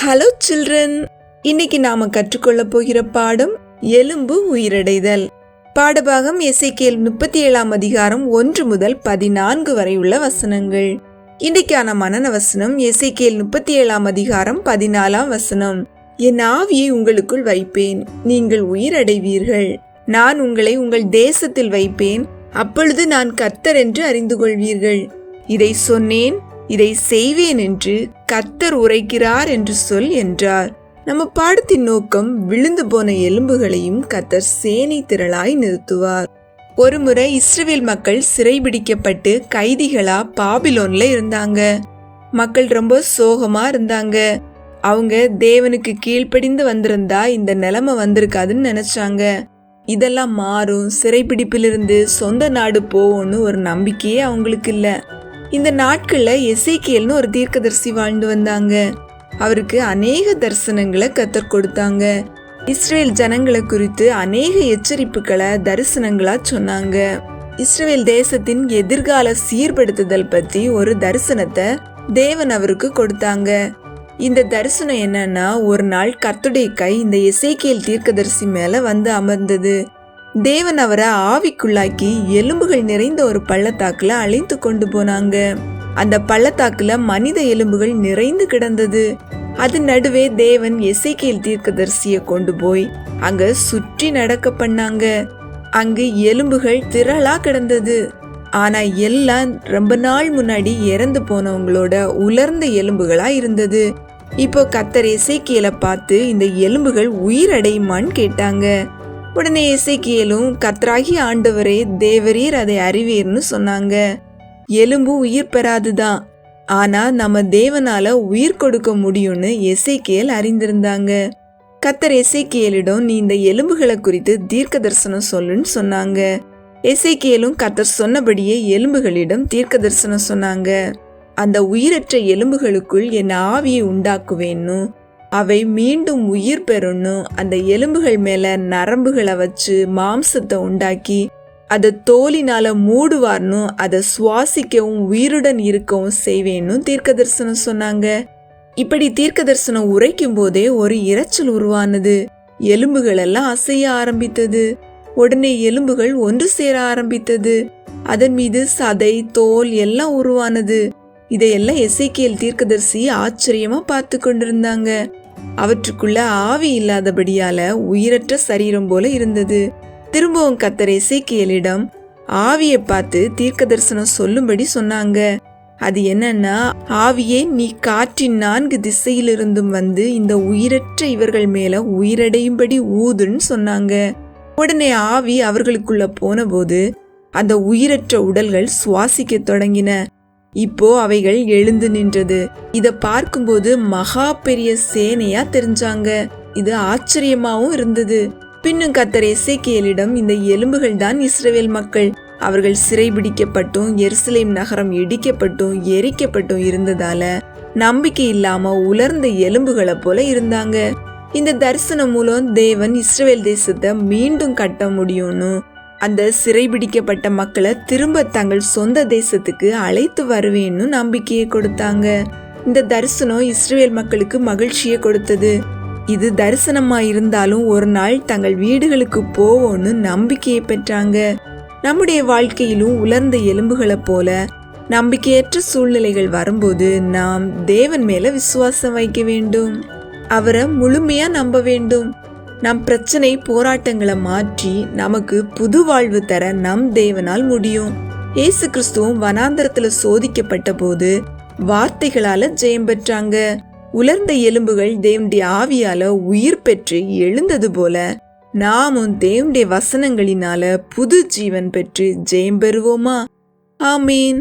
Hello children இன்னைக்கு நாம கற்றுக்கொள்ள போகிற பாடம் எலும்பு உயிரடைதல். பாடபாகம் எசைக்கேல் முப்பத்தி ஏழாம் அதிகாரம் ஒன்று முதல் பதினான்கு வரை உள்ள வசனங்கள். இன்றைக்கான மனன வசனம் எசைக்கேல் முப்பத்தி ஏழாம் அதிகாரம் பதினாலாம் வசனம். என் ஆவியை உங்களுக்குள் வைப்பேன் நீங்கள் உயிரடைவீர்கள். நான் உங்களை உங்கள் தேசத்தில் வைப்பேன் அப்பொழுது நான் கர்த்தர் என்று அறிந்து கொள்வீர்கள். இதை சொன்னேன் இதை செய்வேன் என்று கத்தர் உரைக்கிறார் என்று சொல் என்றார். நம்ம பாடத்தின் நோக்கம் விழுந்து போன எலும்புகளையும் கத்தர் சேனை திரளாய் நிறுத்துவார். ஒருமுறை இஸ்ரேல் மக்கள் சிறைபிடிக்கப்பட்டு கைதிகளா பாபிலோன்ல இருந்தாங்க. மக்கள் ரொம்ப சோகமா இருந்தாங்க. அவங்க தேவனுக்கு கீழ்ப்படிந்து வந்திருந்தா இந்த நிலைமை வந்திருக்காதுன்னு நினைச்சாங்க. இதெல்லாம் மாறும் சிறைப்பிடிப்பிலிருந்து சொந்த நாடு போவோன்னு ஒரு நம்பிக்கையே அவங்களுக்கு இல்லை. இந்த நாட்கள்ல எசேக்கியல்னு ஒரு தீர்க்கதரிசி வாழ்ந்து வந்தாங்க. அவருக்கு அநேக தரிசனங்களை கத்தர் கொடுத்தாங்க. இஸ்ரேல் ஜனங்களை குறித்து அநேக எச்சரிப்புகளை தரிசனங்களா சொன்னாங்க. இஸ்ரேல் தேசத்தின் எதிர்கால சீர்படுத்துதல் பத்தி ஒரு தரிசனத்தை தேவன் அவருக்கு கொடுத்தாங்க. இந்த தரிசனம் என்னன்னா ஒரு நாள் கத்துடைய கை இந்த இசைக்கியல் தீர்க்கதரிசி மேல வந்து அமர்ந்தது. தேவன் அவரை ஆவிக்குள்ளாக்கி எலும்புகள் நிறைந்த ஒரு பள்ளத்தாக்குல அழைத்து கொண்டு போனாங்க. அந்த பள்ளத்தாக்குல மனித எலும்புகள் நிறைந்து கிடந்தது. அது நடுவே தேவன் எசைக்கேல் தீர்க்கதரிசிய கொண்டு போய் அங்க சுற்றி நடக்க பண்ணாங்க. அங்கு எலும்புகள் திரளா கிடந்தது. ஆனா எல்லாம் ரொம்ப நாள் முன்னாடி இறந்து போனவங்களோட உலர்ந்த எலும்புகளா இருந்தது. இப்போ கத்தர் இசைக்கியலை பார்த்து இந்த எலும்புகள் உயிரடையுமான்னு கேட்டாங்க. உடனே இசைக்கியலும் கத்ராகி ஆண்டவரே தேவரீர் அதை அறிவீர்னு சொன்னாங்க. எலும்பு உயிர் பெறாதுதான் ஆனா நம்ம தேவனால உயிர் கொடுக்க முடியும்னு எசைக்கியல் அறிந்திருந்தாங்க. கத்தர் எசைக்கியலிடம் நீ இந்த எலும்புகளை குறித்து தீர்க்க தரிசனம் சொல்லுன்னு சொன்னாங்க. எசைக்கியலும் கத்தர் சொன்னபடியே எலும்புகளிடம் தீர்க்க தரிசனம் சொன்னாங்க. அந்த உயிரற்ற எலும்புகளுக்குள் என் ஆவியை உண்டாக்குவேன்னு அவை மீண்டும் உயிர் பெறணும் அந்த எலும்புகள் மேலே நரம்புகளை வச்சு மாம்சத்தை உண்டாக்கி அதை தோலினால மூடுவார்னும் அதை சுவாசிக்கவும் உயிருடன் இருக்கவும் செய்வேன்னு தீர்க்க தரிசனம் சொன்னாங்க. இப்படி தீர்க்க தரிசனம் உரைக்கும் போதே ஒரு இரைச்சல் உருவானது. எலும்புகள் எல்லாம் அசைய ஆரம்பித்தது. உடனே எலும்புகள் ஒன்று சேர ஆரம்பித்தது. அதன் மீது சதை தோல் எல்லாம் உருவானது. இதையெல்லாம் எசைக்கியல் தீர்க்கதரிசி ஆச்சரியமா பார்த்து கொண்டிருந்தாங்க. அவற்றுக்குள்ள ஆவி இல்லாதபடியால உயிரற்ற சரீரம் போல இருந்தது. திரும்பவும் கத்தர் எசைக்கியலிடம் ஆவியை பார்த்து தீர்க்க தரிசனம் சொல்லும்படி சொன்னாங்க. அது என்னன்னா ஆவியே நீ காற்றின் நான்கு திசையிலிருந்தும் வந்து இந்த உயிரற்ற இவர்கள் மேல உயிரடையும்படி ஊதுன்னு சொன்னாங்க. உடனே ஆவி அவர்களுக்குள்ள போனபோது அந்த உயிரற்ற உடல்கள் சுவாசிக்க தொடங்கின. இப்போ அவைகள் எழுந்து நின்றது. இத பார்க்கும்போது மகா பெரிய சேனையா தெரிஞ்சாங்க. இது ஆச்சரியமாவும் இருந்தது. பின்னும் கத்தர் எசேக்கியலிடம் இந்த எலும்புகள் தான் இஸ்ரேல் மக்கள். அவர்கள் சிறைபிடிக்கப்பட்டும் எருசலேம் நகரம் இடிக்கப்பட்டும் எரிக்கப்பட்டும் இருந்ததால நம்பிக்கை இல்லாம உலர்ந்த எலும்புகளை போல இருந்தாங்க. இந்த தரிசனம் மூலம் தேவன் இஸ்ரவேல் தேசத்தை மீண்டும் கட்ட முடியும்னு அந்த சிறைபிடிக்கப்பட்ட மக்களை திரும்ப தங்கள் சொந்த தேசத்துக்கு அழைத்து வருவேன்னு நம்பிக்கையை கொடுத்தாங்க. இந்த தரிசனம் இஸ்ரேல் மக்களுக்கு மகிழ்ச்சியை கொடுத்தது. இது தரிசனமா இருந்தாலும் ஒரு நாள் தங்கள் வீடுகளுக்கு போவோம்னு நம்பிக்கையை பெற்றாங்க. நம்முடைய வாழ்க்கையிலும் உலர்ந்த எலும்புகளை போல நம்பிக்கையற்ற சூழ்நிலைகள் வரும்போது நாம் தேவன் மேல விசுவாசம் வைக்க வேண்டும். அவரை முழுமையா நம்ப வேண்டும். நம் பிரச்சனை போராட்டங்களை மாற்றி நமக்கு புது வாழ்வு தர நம் தேவனால் முடியும். ஏசு கிறிஸ்துவும் வனாந்தரத்துல சோதிக்கப்பட்ட போது வார்த்தைகளால ஜெயம் பெற்றாங்க. உலர்ந்த எலும்புகள் தேவனுடைய ஆவியால உயிர் பெற்று எழுந்தது போல நாமும் தேவனுடைய வசனங்களினால புது ஜீவன் பெற்று ஜெயம் பெறுவோமா? ஆமீன்.